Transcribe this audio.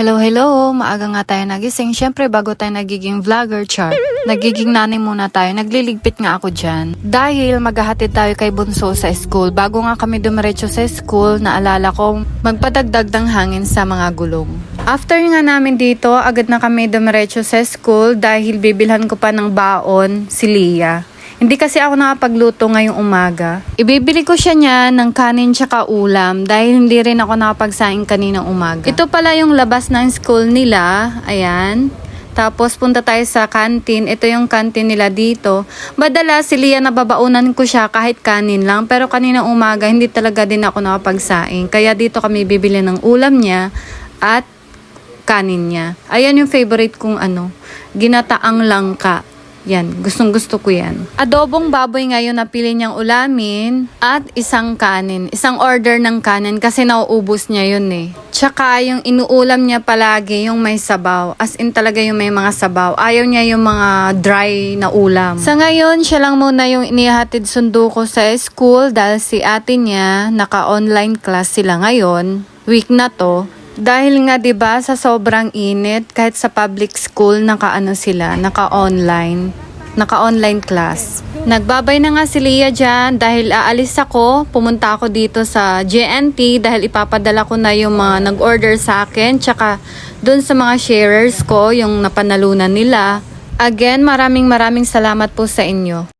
Hello, hello! Maaga nga tayo nagising. Siyempre, bago tayo nagiging vlogger, char. Nagiging nanay muna tayo. Nagliligpit nga ako dyan. Dahil maghahatid tayo kay Bunso sa school. Bago nga kami dumiretso sa school, naalala ko magpadagdag ng hangin sa mga gulong. After nga namin dito, agad na kami dumiretso sa school dahil bibilhan ko pa ng baon si Lia. Hindi kasi ako nakapagluto ngayong umaga. Ibibili ko siya niya ng kanin tsaka ulam dahil hindi rin ako nakapagsaing kaninang umaga. Ito pala yung labas ng school nila. Ayan. Tapos punta tayo sa canteen. Ito yung canteen nila dito. Badala si Lia nababaunan ko siya kahit kanin lang. Pero kaninang umaga hindi talaga din ako nakapagsaing. Kaya dito kami bibili ng ulam niya at kanin niya. Ayan yung favorite kong ano, ginataang langka. Yan, gustong gusto ko yan. Adobong baboy ngayon na pili niyang ulamin at isang kanin. Isang order ng kanin kasi nauubos niya yun eh. Tsaka yung inuulam niya palagi yung may sabaw. As in talaga yung may mga sabaw. Ayaw niya yung mga dry na ulam. Sa ngayon, siya lang muna yung inihatid sundo ko sa school dahil si ate niya naka-online class sila ngayon. Week na to. Dahil nga 'di ba sa sobrang init kahit sa public school naka-ano sila, naka-online, naka-online class. Nagbabay na nga si Lia dyan dahil aalis ako, pumunta ako dito sa JNT dahil ipapadala ko na yung mga nag-order sa akin tsaka dun sa mga sharers ko yung napanalunan nila. Again, maraming maraming salamat po sa inyo.